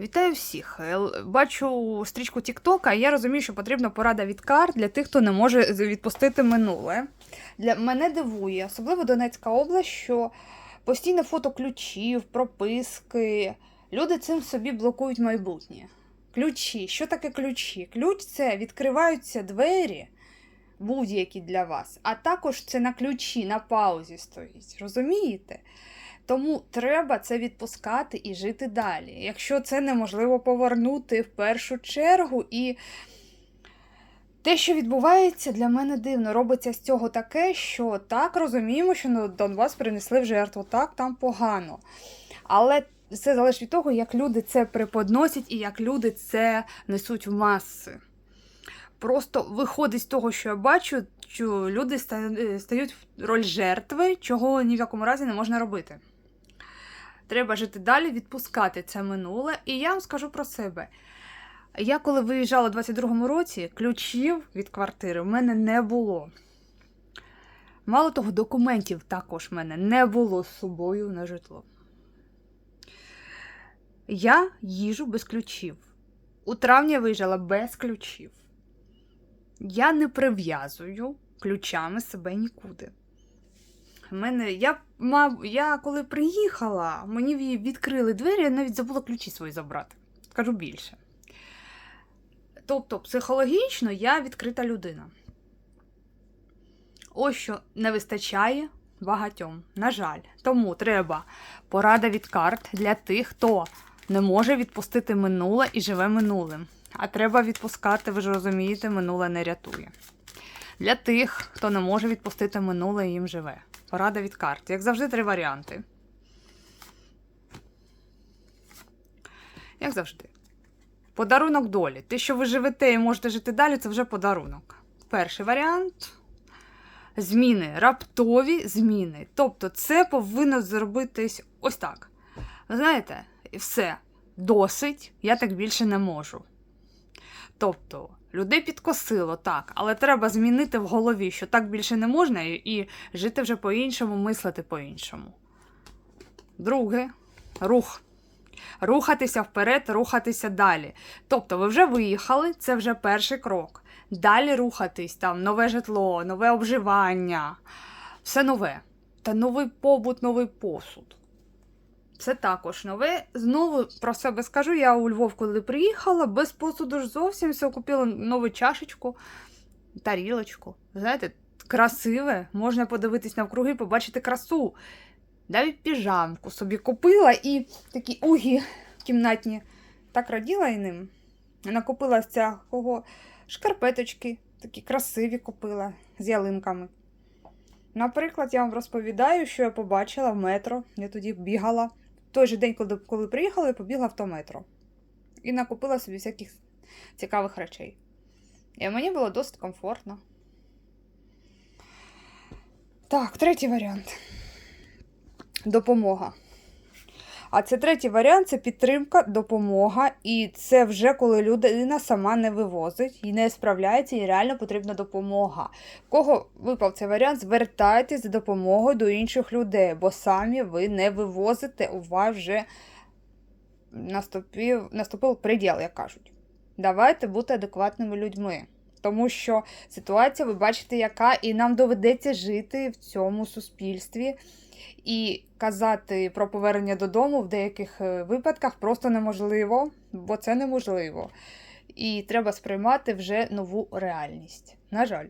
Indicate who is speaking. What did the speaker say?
Speaker 1: Вітаю всіх. Е, Бачу стрічку Тіктока, і я розумію, що потрібна порада від кар для тих, хто не може відпустити минуле. Для мене дивує, особливо Донецька область, що постійне фото ключів, прописки. Люди цим собі блокують майбутнє. Ключі. Що таке ключі? Ключ це відкриваються двері будь-які для вас, а також це на ключі, на паузі стоїть. Розумієте? Тому треба це відпускати і жити далі. Якщо це неможливо повернути в першу чергу, і те, що відбувається, для мене дивно. Робиться з цього таке, що так розуміємо, що на Донбас принесли в жертву, так там погано. Але все залежить від того, як люди це преподносять і як люди це несуть в маси. Просто виходить з того, що я бачу, що люди стають в роль жертви, чого ні в якому разі не можна робити. Треба жити далі, відпускати це минуле. І я вам скажу про себе. Я коли виїжджала у 22-му році, ключів від квартири в мене не було. Мало того, документів також в мене не було з собою на житло. Я їжу без ключів. У травні я виїжджала без ключів. Я не прив'язую ключами себе нікуди. Мене, я, мав, я коли приїхала, мені відкрили двері, я навіть забула ключі свої забрати. Скажу більше. Тобто, психологічно я відкрита людина. Ось що не вистачає багатьом. На жаль. Тому треба порада від карт для тих, хто не може відпустити минуле і живе минулим. А треба відпускати, ви ж розумієте, минуле не рятує. Для тих, хто не може відпустити минуле і їм живе. Порада від карт. Як завжди, три варіанти. Як завжди. Подарунок долі. Те, що ви живете і можете жити далі, це вже подарунок. Перший варіант. Зміни, раптові зміни. Тобто, це повинно зробитись ось так. Ви знаєте, і все, досить, я так більше не можу. Тобто, людей підкосило, так, але треба змінити в голові, що так більше не можна, і, жити вже по-іншому, мислити по-іншому. Друге рух. Рухатися вперед, рухатися далі. Тобто, ви вже виїхали, це вже перший крок. Далі рухатись, там нове житло, нове обживання, все нове. Та новий побут, новий посуд. Це також нове. Знову про себе скажу. Я у Львов, коли приїхала, без посуду ж зовсім все купила нову чашечку, тарілочку. Знаєте, красиве. Можна подивитись навкруги, побачити красу. Навіть піжамку собі купила і такі угі кімнатні. Так раділа і ним. Накупила з цього шкарпеточки, такі красиві купила з ялинками. Наприклад, я вам розповідаю, що я побачила в метро. Я тоді бігала. Той же день, коли, коли приїхала, я побігла в то метро. І накупила собі всяких цікавих речей. І мені було досить комфортно. Так, третій варіант. Допомога. А це третій варіант це підтримка, допомога. І це вже коли людина сама не вивозить і не справляється, і реально потрібна допомога. Кого випав цей варіант, звертайтесь за допомогою до інших людей, бо самі ви не вивозите, у вас вже наступив, наступив приділ, як кажуть. Давайте бути адекватними людьми. Тому що ситуація, ви бачите, яка, і нам доведеться жити в цьому суспільстві. І казати про повернення додому в деяких е, випадках просто неможливо, бо це неможливо. І треба сприймати вже нову реальність. На жаль.